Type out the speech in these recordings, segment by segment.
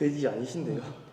돼지 아니신데요?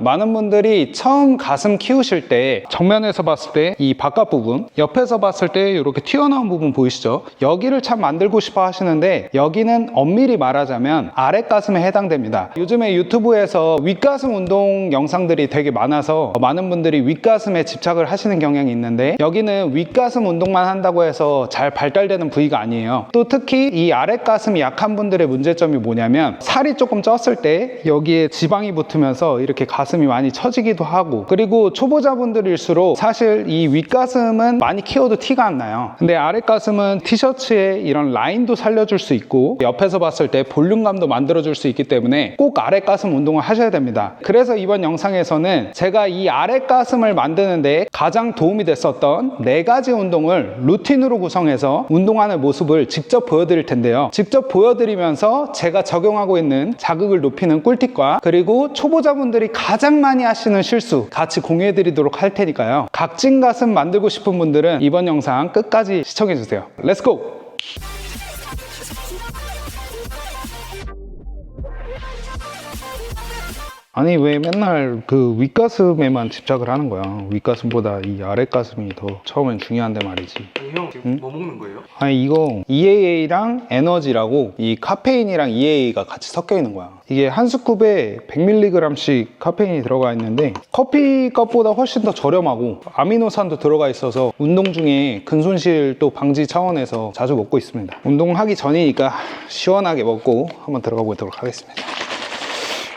많은 분들이 처음 가슴 키우실 때 정면에서 봤을 때 이 바깥 부분 옆에서 봤을 때 이렇게 튀어나온 부분 보이시죠? 여기를 참 만들고 싶어 하시는데 여기는 엄밀히 말하자면 아랫 가슴에 해당됩니다. 요즘에 유튜브에서 윗가슴 운동 영상들이 되게 많아서 많은 분들이 윗가슴에 집착을 하시는 경향이 있는데 여기는 윗가슴 운동만 한다고 해서 잘 발달되는 부위가 아니에요. 또 특히 이 아랫 가슴이 약한 분들의 문제점이 뭐냐면 살이 조금 쪘을 때 여기에 지방이 붙으면서 이렇게 가슴 이 많이 처지기도 하고 그리고 초보자분들일수록 사실 이 윗가슴은 많이 키워도 티가 안 나요. 근데 아랫가슴은 티셔츠에 이런 라인도 살려줄 수 있고 옆에서 봤을 때 볼륨감도 만들어줄 수 있기 때문에 꼭 아랫가슴 운동을 하셔야 됩니다. 그래서 이번 영상에서는 제가 이 아랫가슴을 만드는데 가장 도움이 됐었던 네 가지 운동을 루틴으로 구성해서 운동하는 모습을 직접 보여드릴 텐데요. 직접 보여드리면서 제가 적용하고 있는 자극을 높이는 꿀팁과 그리고 초보자분들이 가장 많이 하시는 실수 같이 공유해 드리도록 할 테니까요 각진 가슴 만들고 싶은 분들은 이번 영상 끝까지 시청해 주세요 렛츠고! 아니 왜 맨날 그 윗가슴에만 집착을 하는 거야? 윗가슴보다 이 아랫가슴이 더 처음엔 중요한데 말이지. 형 지금 뭐 먹는 거예요? 아니 이거 EAA랑 에너지라고 이 카페인이랑 EAA가 같이 섞여 있는 거야. 이게 한 스쿱에 100mg씩 카페인이 들어가 있는데 커피 값보다 훨씬 더 저렴하고 아미노산도 들어가 있어서 운동 중에 근손실 또 방지 차원에서 자주 먹고 있습니다. 운동하기 전이니까 시원하게 먹고 한번 들어가 보도록 하겠습니다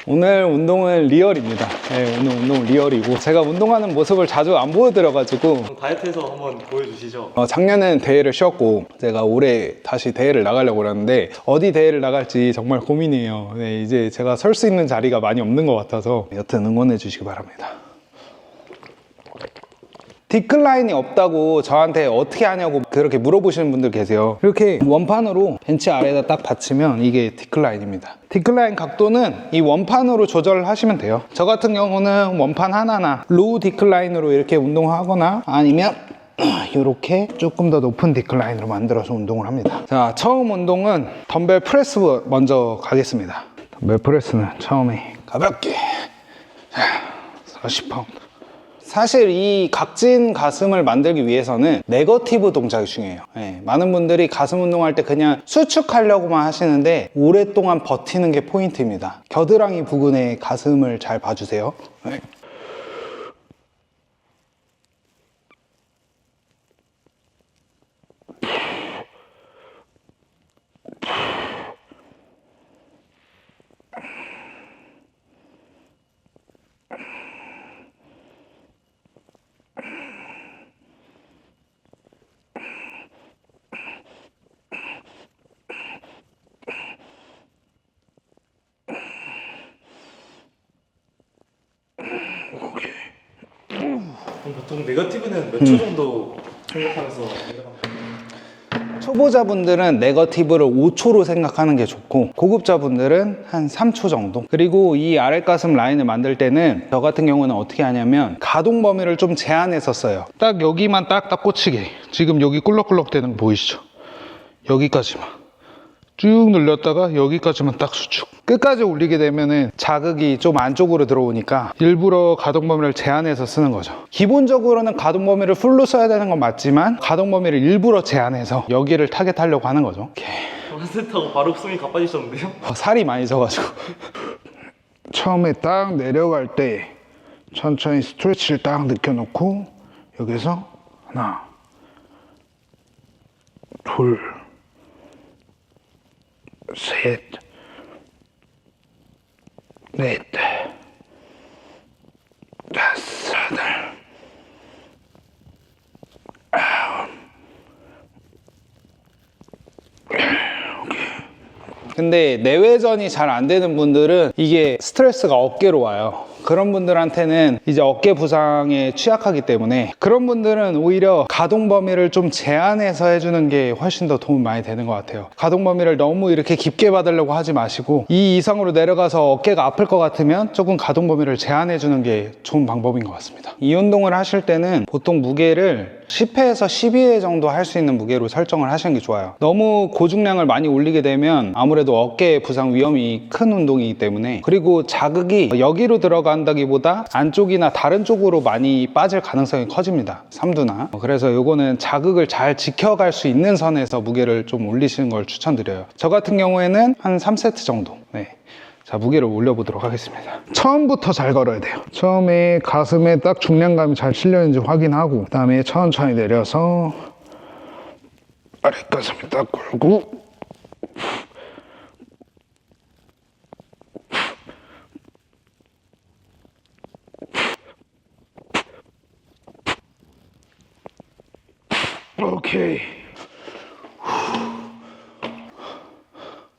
오늘 운동은 리얼입니다 네, 오늘 운동은 리얼이고 제가 운동하는 모습을 자주 안 보여드려가지고 그럼 다이어트해서 한번 보여주시죠. 어, 작년엔 대회를 쉬었고 제가 올해 다시 대회를 나가려고 그러는데 어디 대회를 나갈지 정말 고민이에요. 네, 이제 제가 설 수 있는 자리가 많이 없는 것 같아서 여튼 응원해 주시기 바랍니다. 디클라인이 없다고 저한테 어떻게 하냐고 그렇게 물어보시는 분들 계세요. 이렇게 원판으로 벤치 아래에다 딱 받치면 이게 디클라인입니다. 디클라인 각도는 이 원판으로 조절을 하시면 돼요. 저 같은 경우는 원판 하나나 로우 디클라인으로 이렇게 운동하거나 아니면 이렇게 조금 더 높은 디클라인으로 만들어서 운동을 합니다. 자, 처음 운동은 덤벨 프레스 먼저 가겠습니다. 덤벨 프레스는 처음에 가볍게 자, 40파운드. 사실 이 각진 가슴을 만들기 위해서는 네거티브 동작이 중요해요. 예, 많은 분들이 가슴 운동할 때 그냥 수축하려고만 하시는데 오랫동안 버티는 게 포인트입니다. 겨드랑이 부근에 가슴을 잘 봐주세요. 예. 보통 네거티브는 몇 초 정도 생각하면서 내려가면 초보자분들은 네거티브를 5초로 생각하는 게 좋고 고급자분들은 한 3초 정도. 그리고 이 아랫가슴 라인을 만들 때는 저 같은 경우는 어떻게 하냐면 가동 범위를 좀 제한했었어요. 딱 여기만 딱딱 꽂히게. 지금 여기 꿀럭꿀럭 되는 거 보이시죠? 여기까지만 쭉 늘렸다가 여기까지만 딱 수축. 끝까지 올리게 되면은 자극이 좀 안쪽으로 들어오니까 일부러 가동 범위를 제한해서 쓰는 거죠. 기본적으로는 가동 범위를 풀로 써야 되는 건 맞지만 가동 범위를 일부러 제한해서 여기를 타겟하려고 하는 거죠. 이렇게 한 세트하고 바로 숨이 가빠지셨는데요? 어, 살이 많이 져가지고. 처음에 딱 내려갈 때 천천히 스트레치를 딱 느껴놓고 여기서 하나 둘 셋, 넷, 다섯, 여덟, 아홉. 근데 내외전이 잘 안 되는 분들은 이게 스트레스가 어깨로 와요. 그런 분들한테는 이제 어깨 부상에 취약하기 때문에 그런 분들은 오히려 가동 범위를 좀 제한해서 해주는 게 훨씬 더 도움 많이 되는 것 같아요. 가동 범위를 너무 이렇게 깊게 받으려고 하지 마시고 이 이상으로 내려가서 어깨가 아플 것 같으면 조금 가동 범위를 제한해 주는 게 좋은 방법인 것 같습니다. 이 운동을 하실 때는 보통 무게를 10회에서 12회 정도 할 수 있는 무게로 설정을 하시는 게 좋아요. 너무 고중량을 많이 올리게 되면 아무래도 어깨 부상 위험이 큰 운동이기 때문에 그리고 자극이 여기로 들어간다기보다 안쪽이나 다른 쪽으로 많이 빠질 가능성이 커집니다. 삼두나. 그래서 요거는 자극을 잘 지켜갈 수 있는 선에서 무게를 좀 올리시는 걸 추천드려요. 저 같은 경우에는 한 3세트 정도. 네. 자, 무게를 올려보도록 하겠습니다. 처음부터 잘 걸어야 돼요. 처음에 가슴에 딱 중량감이 잘 실려있는지 확인하고, 그 다음에 천천히 내려서 아랫가슴을 딱 걸고, 오케이.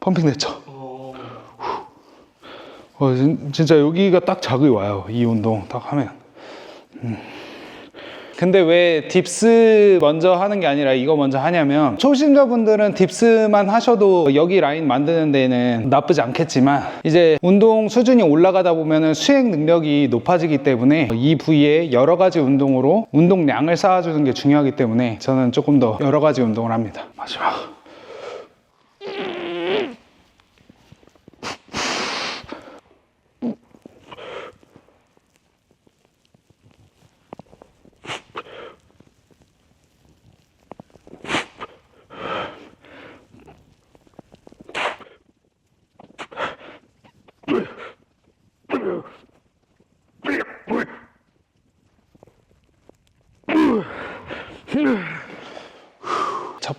펌핑 됐죠? 어... 진짜 여기가 딱 자극이 와요. 이 운동 딱 하면. 음. 근데 왜 딥스 먼저 하는 게 아니라 이거 먼저 하냐면 초심자분들은 딥스만 하셔도 여기 라인 만드는 데는 나쁘지 않겠지만 이제 운동 수준이 올라가다 보면은 수행 능력이 높아지기 때문에 이 부위에 여러 가지 운동으로 운동량을 쌓아주는 게 중요하기 때문에 저는 조금 더 여러 가지 운동을 합니다. 마지막.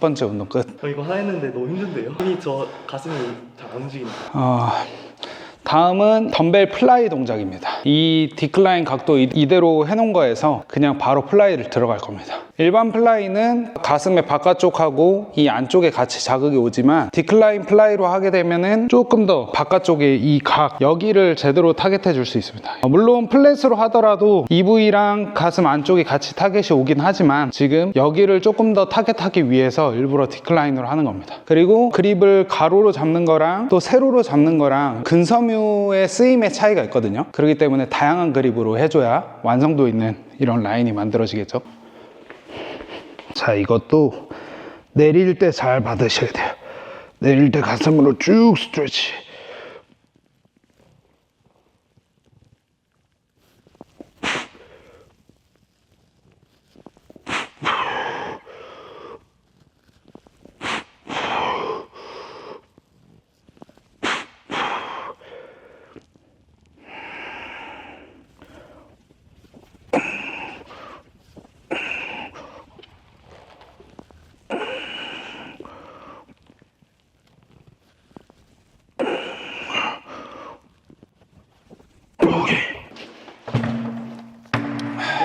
번째 운동 끝. 저 이거 하나 했는데 너무 힘든데요? 힘이 저 가슴이 잘 안 움직입니다. 어, 다음은 덤벨 플라이 동작입니다. 이 디클라인 각도 이- 이대로 해놓은 거에서 그냥 바로 플라이를 들어갈 겁니다. 일반 플라이는 가슴의 바깥쪽하고 이 안쪽에 같이 자극이 오지만 디클라인 플라이로 하게 되면은 조금 더 바깥쪽에 이 각 여기를 제대로 타겟해 줄 수 있습니다. 어, 물론 플랫으로 하더라도 이 부위랑 가슴 안쪽이 같이 타겟이 오긴 하지만 지금 여기를 조금 더 타겟하기 위해서 일부러 디클라인으로 하는 겁니다. 그리고 그립을 가로로 잡는 거랑 또 세로로 잡는 거랑 근섬유 의 쓰임의 차이가 있거든요. 그렇기 때문에 다양한 그립으로 해줘야 완성도 있는 이런 라인이 만들어지겠죠. 자, 이것도 내릴 때 잘 받으셔야 돼요. 내릴 때 가슴으로 쭉 스트레치.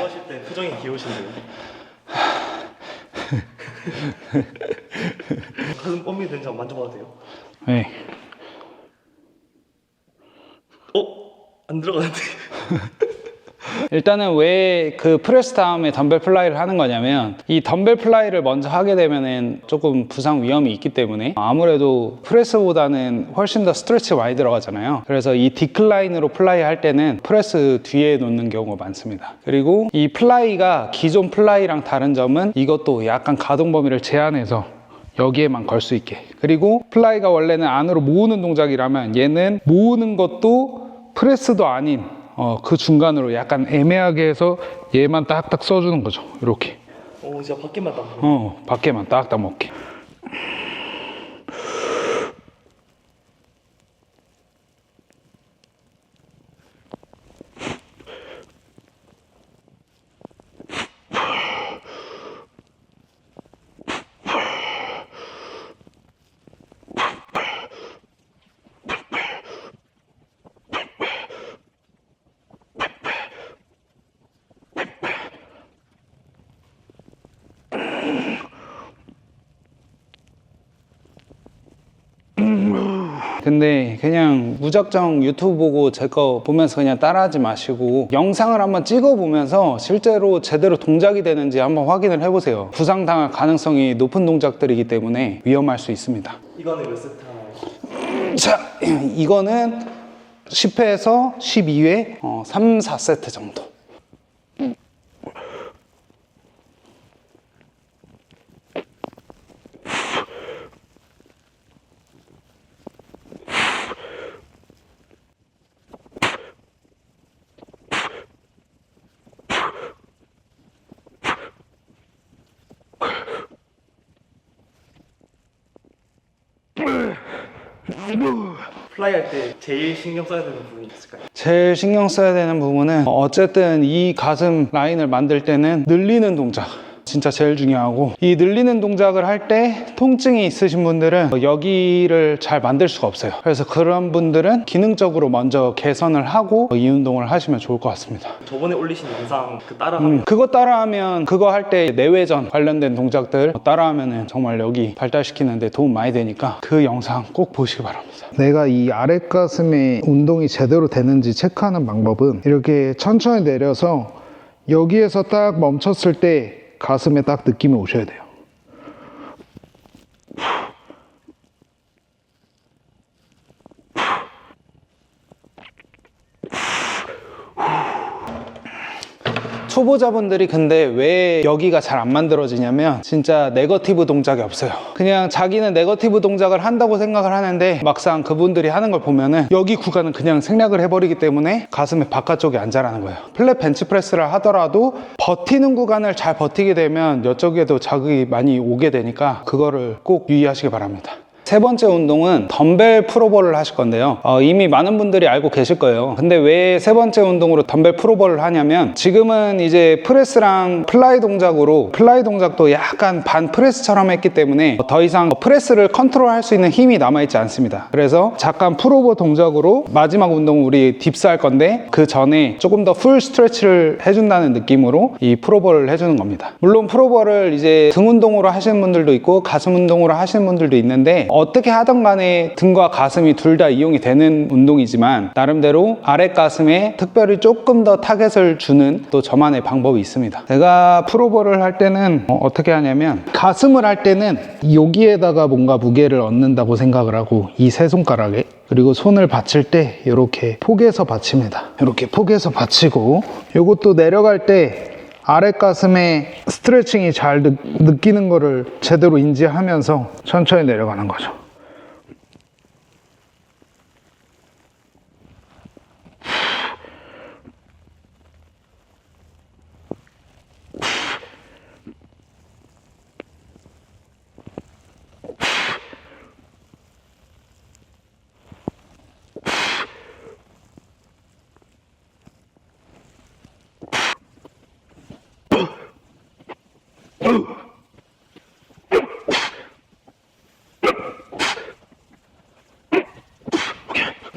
이거 하실 때 표정이 귀여우신데요? 가슴 펌이 된지 한번 만져봐도 돼요? 네. 어? 안 들어가는데? 일단은 왜 그 프레스 다음에 덤벨 플라이를 하는 거냐면 이 덤벨 플라이를 먼저 하게 되면은 조금 부상 위험이 있기 때문에 아무래도 프레스보다는 훨씬 더 스트레치 많이 들어가잖아요. 그래서 이 디클라인으로 플라이 할 때는 프레스 뒤에 놓는 경우가 많습니다. 그리고 이 플라이가 기존 플라이랑 다른 점은 이것도 약간 가동 범위를 제한해서 여기에만 걸 수 있게. 그리고 플라이가 원래는 안으로 모으는 동작이라면 얘는 모으는 것도 프레스도 아닌 어, 그 중간으로 약간 애매하게 해서 얘만 딱딱 써주는 거죠. 이렇게. 오 진짜 밖에만 딱 어, 밖에만 딱딱 먹게. 근데 그냥 무작정 유튜브 보고 제 거 보면서 그냥 따라하지 마시고 영상을 한번 찍어 보면서 실제로 제대로 동작이 되는지 한번 확인을 해보세요. 부상당할 가능성이 높은 동작들이기 때문에 위험할 수 있습니다. 이거는 몇 세트 하나요? 자, 이거는 10회에서 12회, 어, 3, 4세트 정도. 플라이 할 때 제일 신경 써야 되는 부분이 있을까요? 제일 신경 써야 되는 부분은 어쨌든 이 가슴 라인을 만들 때는 늘리는 동작. 진짜 제일 중요하고 이 늘리는 동작을 할 때 통증이 있으신 분들은 여기를 잘 만들 수가 없어요. 그래서 그런 분들은 기능적으로 먼저 개선을 하고 이 운동을 하시면 좋을 것 같습니다. 저번에 올리신 영상 그 따라하면 음, 그거 따라하면 그거 할 때 내외전 관련된 동작들 따라하면 정말 여기 발달시키는데 도움 많이 되니까 그 영상 꼭 보시기 바랍니다. 내가 이 아래 가슴에 운동이 제대로 되는지 체크하는 방법은 이렇게 천천히 내려서 여기에서 딱 멈췄을 때 가슴에 딱 느낌이 오셔야 돼요. 초보자분들이 근데 왜 여기가 잘 안 만들어지냐면 진짜 네거티브 동작이 없어요. 그냥 자기는 네거티브 동작을 한다고 생각을 하는데 막상 그분들이 하는 걸 보면은 여기 구간은 그냥 생략을 해버리기 때문에 가슴의 바깥쪽이 안 자라는 거예요. 플랫 벤치프레스를 하더라도 버티는 구간을 잘 버티게 되면 이쪽에도 자극이 많이 오게 되니까 그거를 꼭 유의하시기 바랍니다. 세 번째 운동은 덤벨 프로볼을 하실 건데요. 어, 이미 많은 분들이 알고 계실 거예요. 근데 왜 세 번째 운동으로 덤벨 프로볼을 하냐면 지금은 이제 프레스랑 플라이 동작으로 플라이 동작도 약간 반 프레스처럼 했기 때문에 더 이상 프레스를 컨트롤할 수 있는 힘이 남아있지 않습니다. 그래서 잠깐 프로볼 동작으로 마지막 운동 우리 딥스 할 건데 그 전에 조금 더 풀 스트레치를 해준다는 느낌으로 이 프로볼을 해주는 겁니다. 물론 프로볼을 이제 등 운동으로 하시는 분들도 있고 가슴 운동으로 하시는 분들도 있는데 어 떻게 하던 간에 등과 가슴이 둘 다 이용이 되는 운동이지만 나름대로 아래 가슴에 특별히 조금 더 타겟을 주는 또 저만의 방법이 있습니다. 제가 프로볼을 할 때는 어, 어떻게 하냐면 가슴을 할 때는 여기에다가 뭔가 무게를 얻는다고 생각을 하고 이 세 손가락에 그리고 손을 받칠 때 이렇게 포개서 받칩니다. 이렇게 포개서 받치고 이것도 내려갈 때 아래 가슴에 스트레칭이 잘 느, 느끼는 거를 제대로 인지하면서 천천히 내려가는 거죠.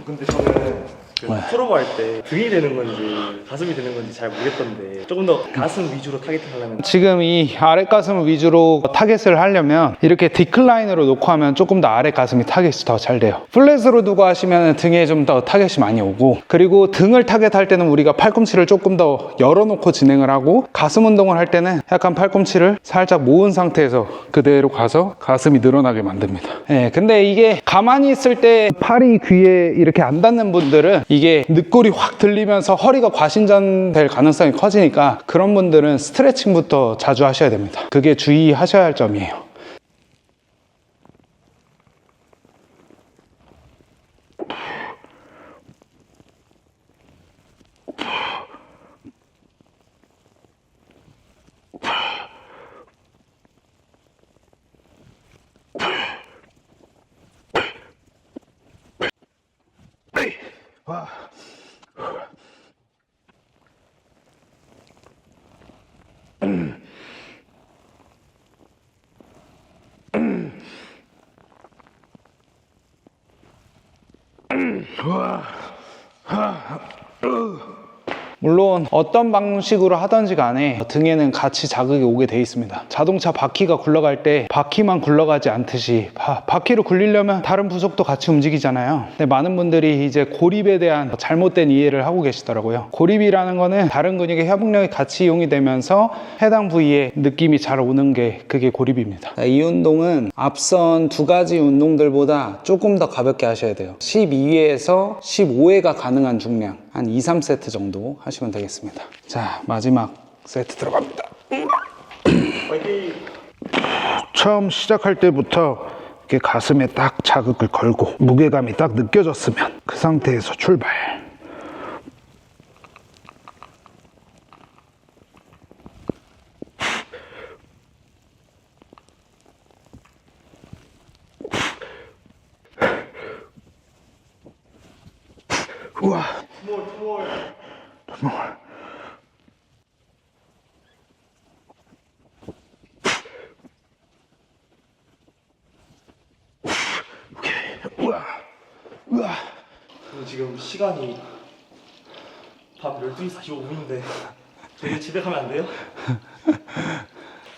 근데 저는 그 프로보 할때 등이 되는 건지 가슴이 되는 건지 잘 모르겠던데 조금 더 가슴 위주로 타겟팅 하려면 지금 이 아래 가슴을 위주로 타겟을 하려면 이렇게 디클라인으로 놓고 하면 조금 더 아래 가슴이 타겟이 더 잘 돼요. 플랫으로 두고 하시면 등에 좀 더 타겟이 많이 오고 그리고 등을 타겟할 때는 우리가 팔꿈치를 조금 더 열어놓고 진행을 하고 가슴 운동을 할 때는 약간 팔꿈치를 살짝 모은 상태에서 그대로 가서 가슴이 늘어나게 만듭니다. 예, 근데 이게 가만히 있을 때 팔이 귀에 이렇게 안 닿는 분들은 이게 늑골이 확 들리면서 허리가 과신전될 가능성이 커지니까 그런 분들은 스트레칭부터 자주 하셔야 됩니다. 그게 주의하셔야 할 점이에요. Wow. 와, 하. 물론 어떤 방식으로 하던지 간에 등에는 같이 자극이 오게 돼 있습니다. 자동차 바퀴가 굴러갈 때 바퀴만 굴러가지 않듯이 바, 바퀴를 굴리려면 다른 부속도 같이 움직이잖아요. 근데 많은 분들이 이제 고립에 대한 잘못된 이해를 하고 계시더라고요. 고립이라는 거는 다른 근육의 협응력이 같이 이용이 되면서 해당 부위에 느낌이 잘 오는 게 그게 고립입니다. 이 운동은 앞선 두 가지 운동들보다 조금 더 가볍게 하셔야 돼요. 12회에서 15회가 가능한 중량 한 2, 3세트 정도 하시면 되겠습니다. 자, 마지막 세트 들어갑니다. 처음 시작할 때부터 이렇게 가슴에 딱 자극을 걸고 무게감이 딱 느껴졌으면 그 상태에서 출발. 우와. 우와. 우와. 저는 지금 시간이 밤 12시 45분인데 저희 집에 가면 안 돼요?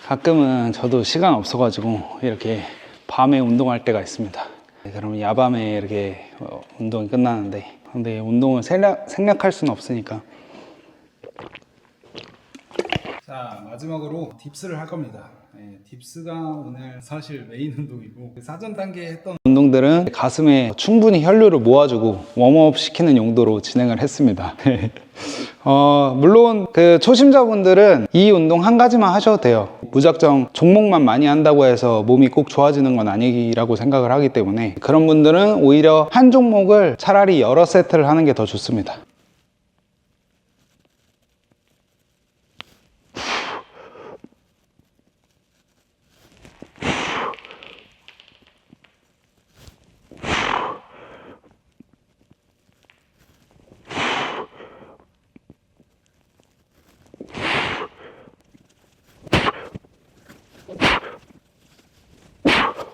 가끔은 저도 시간 없어가지고 이렇게 밤에 운동할 때가 있습니다. 네, 그러면 야밤에 이렇게 어, 운동이 끝나는데 근데 운동을 생략, 생략할 수는 없으니까 자 마지막으로 딥스를 할 겁니다. 네, 딥스가 오늘 사실 메인 운동이고 그 사전 단계에 했던 운동들은 가슴에 충분히 혈류를 모아주고 웜업 시키는 용도로 진행을 했습니다. 어, 물론 그 초심자분들은 이 운동 한 가지만 하셔도 돼요. 무작정 종목만 많이 한다고 해서 몸이 꼭 좋아지는 건 아니라고 생각을 하기 때문에 그런 분들은 오히려 한 종목을 차라리 여러 세트를 하는 게 더 좋습니다.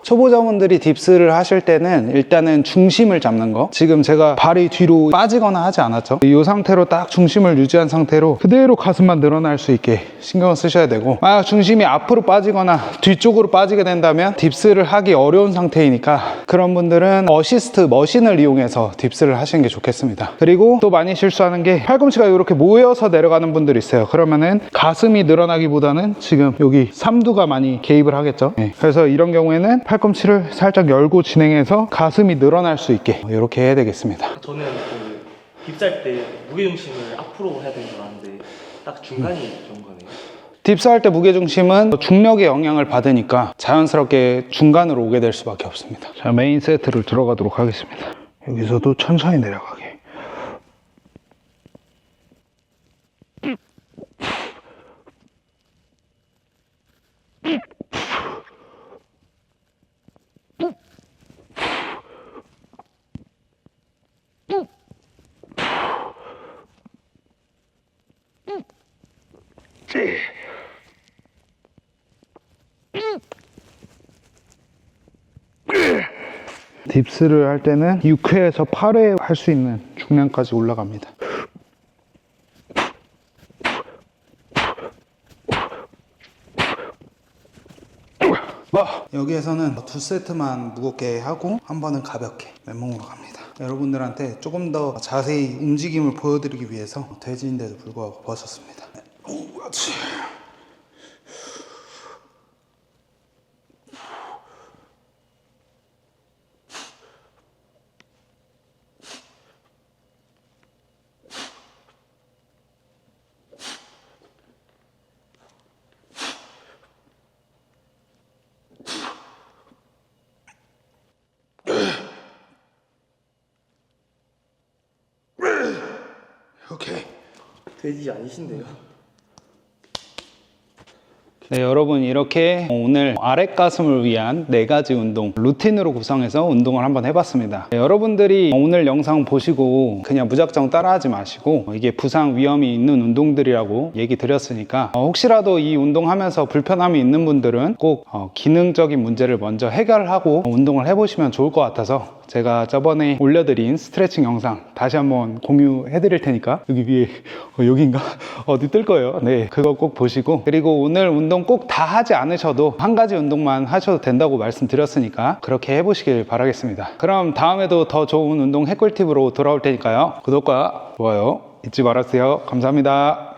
초보자분들이 딥스를 하실 때는 일단은 중심을 잡는 거. 지금 제가 발이 뒤로 빠지거나 하지 않았죠? 이 상태로 딱 중심을 유지한 상태로 그대로 가슴만 늘어날 수 있게 신경을 쓰셔야 되고 만약 중심이 앞으로 빠지거나 뒤쪽으로 빠지게 된다면 딥스를 하기 어려운 상태이니까 그런 분들은 어시스트 머신을 이용해서 딥스를 하시는 게 좋겠습니다. 그리고 또 많이 실수하는 게 팔꿈치가 이렇게 모여서 내려가는 분들이 있어요. 그러면은 가슴이 늘어나기보다는 지금 여기 삼두가 많이 개입을 하겠죠? 네. 그래서 이런 경우에는 팔꿈치를 살짝 열고 진행해서 가슴이 늘어날 수 있게. 이렇게 해야 되겠습니다. 저는 그 깁살 때 무게중심을 앞으로 해야 되는 줄 알았는데 딱 중간이 좋은 거네요. 딥스 할 때 무게중심은 중력의 영향을 받으니까 자연스럽게 중간으로 오게 될 수밖에 없습니다. 자 메인 세트를 들어가도록 하겠습니다. 여기서도 천천히 내려가게 딥스를 할 때는 6회에서 8회 할 수 있는 중량까지 올라갑니다. 여기에서는 두 세트만 무겁게 하고 한 번은 가볍게 맨몸으로 갑니다. 여러분들한테 조금 더 자세히 움직임을 보여드리기 위해서 돼지인데도 불구하고 벗었습니다. 오, 그렇지. 오케이. 돼지 아니신데요? 네, 여러분 이렇게 오늘 아랫가슴을 위한 네 가지 운동 루틴으로 구성해서 운동을 한번 해봤습니다. 네, 여러분들이 오늘 영상 보시고 그냥 무작정 따라하지 마시고 이게 부상 위험이 있는 운동들이라고 얘기 드렸으니까 어, 혹시라도 이 운동하면서 불편함이 있는 분들은 꼭 어, 기능적인 문제를 먼저 해결하고 운동을 해보시면 좋을 것 같아서 제가 저번에 올려드린 스트레칭 영상 다시 한번 공유해 드릴 테니까 여기 위에 어, 여긴가? 어디 뜰 거예요? 네 그거 꼭 보시고. 그리고 오늘 운동 꼭 다 하지 않으셔도 한 가지 운동만 하셔도 된다고 말씀드렸으니까 그렇게 해보시길 바라겠습니다. 그럼 다음에도 더 좋은 운동 핵꿀팁으로 돌아올 테니까요. 구독과 좋아요 잊지 말아주세요. 감사합니다